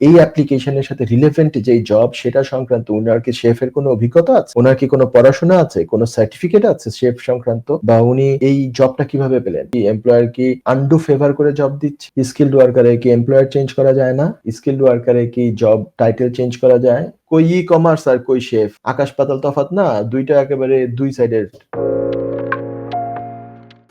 এই অ্যাপ্লিকেশনের সাথে রিলেভেন্ট যেই জব সেটা সংক্রান্ত উনার কি শেফের কোনো অভিজ্ঞতা আছে? ওনার কি কোনো পড়াশোনা আছে? কোনো সার্টিফিকেট আছে শেফ সংক্রান্ত? বা উনি এই জবটা কীভাবে পেলেন? কি এমপ্লয়ার কি আন্ডু ফেভার করে জব দিচ্ছে? স্কিল্ড ওয়ার্কারে কি এমপ্লয়ার চেঞ্জ করা যায় না? স্কিল্ড ওয়ার্কারে কি জব টাইটেল চেঞ্জ করা যায়? কই ই কমার্স আর কই শেফ আকাশ পাতাল তফাৎ না? দুইটা একেবারে দুই সাইডের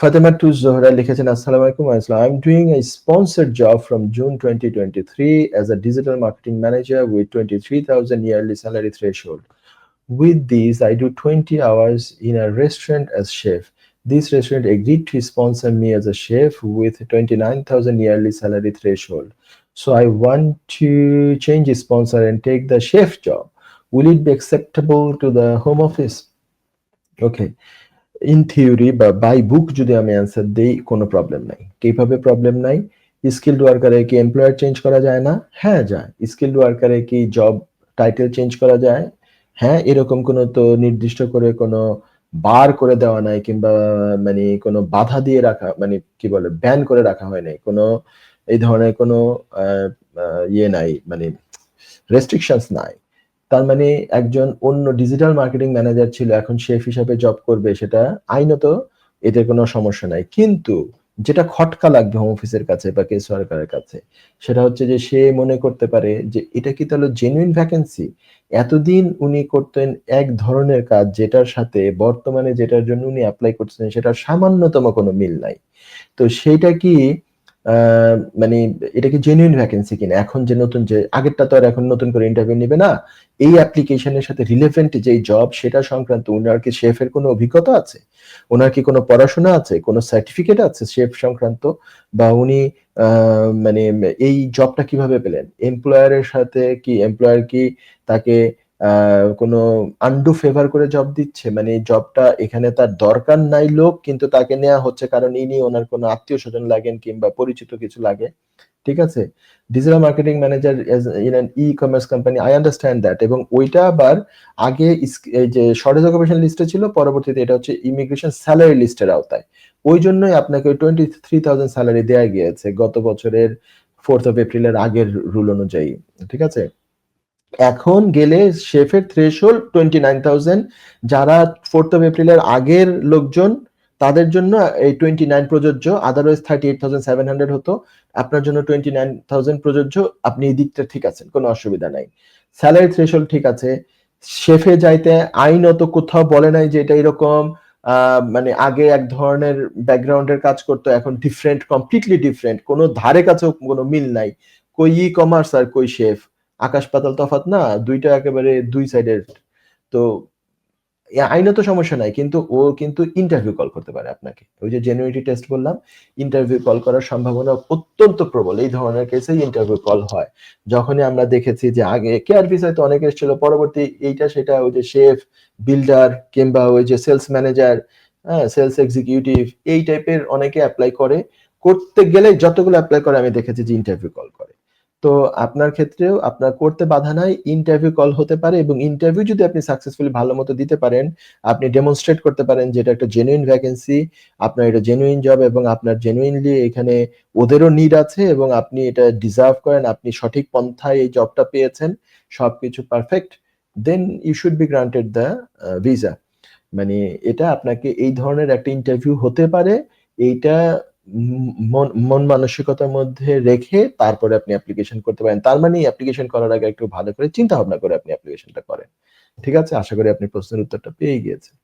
ফাতেমা টু জোহরা লিখেছেন আসসালামু আলাইকুম আসসালাম I am doing a sponsored job from June 2023 as a digital marketing manager with 23000 yearly salary threshold with these i do 20 hours in a restaurant as chef this restaurant agreed to sponsor me as a chef with 29000 yearly salary threshold so i want to change the sponsor and take the chef job will it be acceptable to the home office okay In theory বা by book যদি আমি answer দেই, কোনো problem নাই। কীভাবে problem নাই? Skilled ওয়ার্কারে কি এমপ্লয়ার চেঞ্জ করা যায় না? হ্যাঁ যায়। স্কিল্ড ওয়ার্কারে কি জব টাইটেল চেঞ্জ করা যায়? হ্যাঁ এরকম কোনো তো নির্দিষ্ট করে কোনো বার করে দেওয়া নাই কিংবা মানে কোনো বাধা দিয়ে রাখা মানে কি বলে ব্যান করে রাখা হয় নাই। কোনো এই ধরনের কোনো ইয়ে নাই মানে রেস্ট্রিকশনস নাই। তার মানে একজন অন্য ডিজিটাল মার্কেটিং ম্যানেজার ছিল, এখন শেফ হিসাবে জব করবে, সেটা আইনত এতে কোনো সমস্যা নাই। কিন্তু যেটা খটকা লাগবে হোম অফিসের কাছে বা কেস ওয়ার্কারের কাছে, সেটা হচ্ছে যে সে মনে করতে পারে যে এটা কি তাহলে জেনুইন ভ্যাকেন্সি এতদিন উনি করতেন এক ধরনের কাজ যেটার সাথে বর্তমানে যেটার জন্য উনি অ্যাপ্লাই করছেন, সেটার সামান্যতম কোনো মিল নাই। তো সেটা কি মানে এটা কি জেনুইন ভ্যাকেন্সি কিনা? এখন যে নতুন যে, আগেরটা তো আর এখন নতুন করে ইন্টারভিউ নিবে না। এই অ্যাপ্লিকেশনের সাথে রিলেভেন্ট যেই জব সেটা সংক্রান্ত উনার কি শেফের কোনো অভিজ্ঞতা আছে? ওনার কি কোনো পড়াশোনা আছে? কোনো সার্টিফিকেট আছে শেফ সংক্রান্ত? বা উনি মানে এই জবটা কীভাবে পেলেন? এমপ্লয়ারের সাথে কি এমপ্লয়ার কি তাকে কোনো আন্ডু ফেভার করে জব দিচ্ছে? মানে জবটা এখানে তার দরকার নাই লোক, কিন্তু তাকে নেওয়া হচ্ছে কারণ ইনি ওনার কোনো আত্মীয় স্বজন লাগেন কিংবা পরিচিত কিছু লাগে। ঠিক আছে? Digital marketing manager in e commerce company I understand that এবং ওইটা আবার আগে এই যে শর্টেজ অকুপেশন লিস্টে ছিল, পরবর্তীতে এটা হচ্ছে ইমিগ্রেশন স্যালারি লিস্টের আওতায়। ওই জন্যই আপনাকে ওই টোয়েন্টি থ্রি থাউজেন্ড স্যালারি দেওয়া গিয়েছে গত বছরের ফোর্থ অফ এপ্রিলের আগের রুল অনুযায়ী। ঠিক আছে? এখন গেলে শেফের থ্রেশহোল্ড টোয়েন্টি নাইন থাউজেন্ড যারা ফোর্থ অফ এপ্রিলের আগের লোকজন, তাদের জন্য এই টোয়েন্টি নাইন প্রযোজ্য। Otherwise thirty eight thousand seven hundred হতো। আপনার জন্য টোয়েন্টি নাইন থাউজেন্ড প্রযোজ্য। আপনি এই দিকটা ঠিক আছেন, কোনো অসুবিধা নাই। স্যালারি থ্রেশহোল্ড ঠিক আছে। শেফে যাইতে আইনত কোথাও বলে নাই যে এটা এরকম মানে আগে এক ধরনের ব্যাকগ্রাউন্ডের কাজ করতো, এখন ডিফারেন্ট কমপ্লিটলি ডিফারেন্ট কোনো ধারে কাছেও কোনো মিল নাই। কই ই কমার্স আর কই শেফ। আকাশ পাতাল তফাৎ না, দুইটা একেবারে দুই সাইডের তো আইনত সমস্যা নাই, কিন্তু ও কিন্তু ইন্টারভিউ কল করতে পারে আপনাকে। ওই যে জেনুইনিটি টেস্ট বললাম ইন্টারভিউ কল করার সম্ভাবনা অত্যন্ত প্রবল। এই ধরনের কেসে ইন্টারভিউ কল হয়। যখনই আমরা দেখেছি যে আগে কেয়ার ভিসায় তো অনেক এসেছিল, পরবর্তী এইটা সেটা ওই যে শেফ বিল্ডার কিংবা ওই যে সেলস ম্যানেজার হ্যাঁ সেলস এক্সিকিউটিভ এই টাইপের অনেকে অ্যাপ্লাই করে। করতে গেলে যতগুলো অ্যাপ্লাই করে, আমি দেখেছি যে ইন্টারভিউ কল করে। তো আপনার ক্ষেত্রেও আপনার করতে বাধা নাই ইন্টারভিউ কল হতে পারে এবং ইন্টারভিউ যদি আপনি সাকসেসফুলি ভালো মতো দিতে পারেন, আপনি ডেমনস্ট্রেট করতে পারেন যে এটা একটা জেনুইন ভ্যাকেন্সি আপনার এটা জেনুইন জব এবং আপনার জেনুইনলি এখানে ওদেরও নিড আছে এবং আপনি এটা ডিজার্ভ করেন, আপনি সঠিক পন্থায় এই জবটা পেয়েছেন, সবকিছু perfect then you should be granted the visa মানে এটা আপনাকে এই ধরনের একটা ইন্টারভিউ হতে পারে, এইটা মন মন মানসিকতার মধ্যে রেখে তারপরে আপনি অ্যাপ্লিকেশন করতে পারেন। তার মানে অ্যাপ্লিকেশন করার আগে একটু ভালো করে চিন্তা ভাবনা করে আপনি অ্যাপ্লিকেশনটা করেন। ঠিক আছে? আশা করি আপনি প্রশ্নের উত্তরটা পেয়ে গিয়েছেন।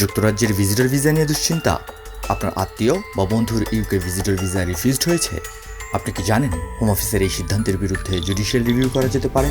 যুক্তরাজ্যের ভিজিটর ভিসা নিয়ে দুশ্চিন্তা? আপনার আত্মীয় বা বন্ধুর ইউকে ভিজিটর ভিসা রিফিউজড হয়েছে? আপনি কি জানেন হোম অফিসের এই সিদ্ধান্তের বিরুদ্ধে জুডিশিয়াল রিভিউ করা যেতে পারে?